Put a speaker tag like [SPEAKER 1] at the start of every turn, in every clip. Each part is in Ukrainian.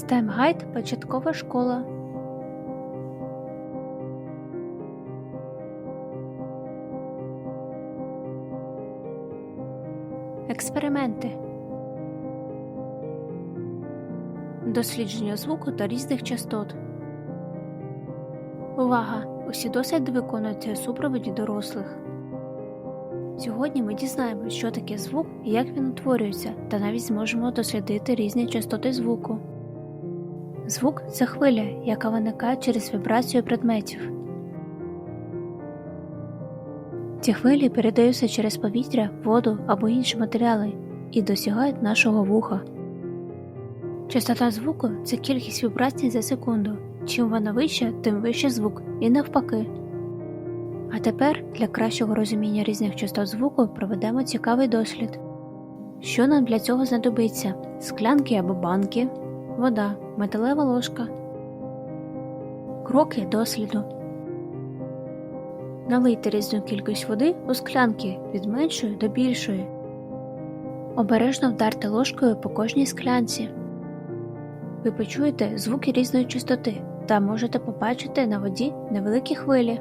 [SPEAKER 1] Таймгайд початкова школа. Експерименти. Дослідження звуку та різних частот. Увага! Усі досліди виконуються у супроводі дорослих. Сьогодні ми дізнаємося, що таке звук і як він утворюється, та навіть зможемо дослідити різні частоти звуку. Звук це хвиля, яка виникає через вібрацію предметів. Ці хвилі передаються через повітря, воду або інші матеріали і досягають нашого вуха. Частота звуку це кількість вібрацій за секунду. Чим вона вища, тим вище звук, і навпаки. А тепер для кращого розуміння різних частот звуку проведемо цікавий дослід. Що нам для цього знадобиться? Склянки або банки, вода, металева ложка. Кроки досліду. Налийте різну кількість води у склянки від меншої до більшої. Обережно вдарте ложкою по кожній склянці. Ви почуєте звуки різної частоти та можете побачити на воді невеликі хвилі.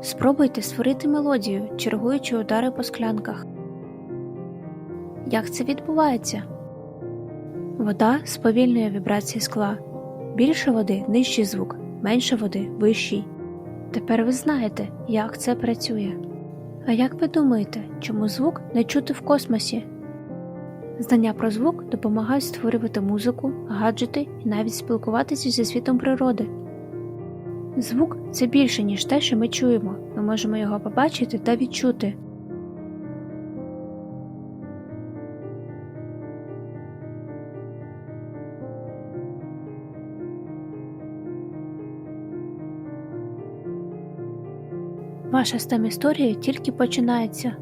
[SPEAKER 1] Спробуйте створити мелодію, чергуючи удари по склянках. Як це відбувається? Вода сповільнює вібрації скла. Більше води нижчий звук, менше води вищий. Тепер ви знаєте, як це працює. А як ви думаєте, чому звук не чути в космосі? Знання про звук допомагають створювати музику, гаджети і навіть спілкуватися зі світом природи. Звук це більше, ніж те, що ми чуємо. Ми можемо його побачити та відчути. Ваша стам історія тільки починається.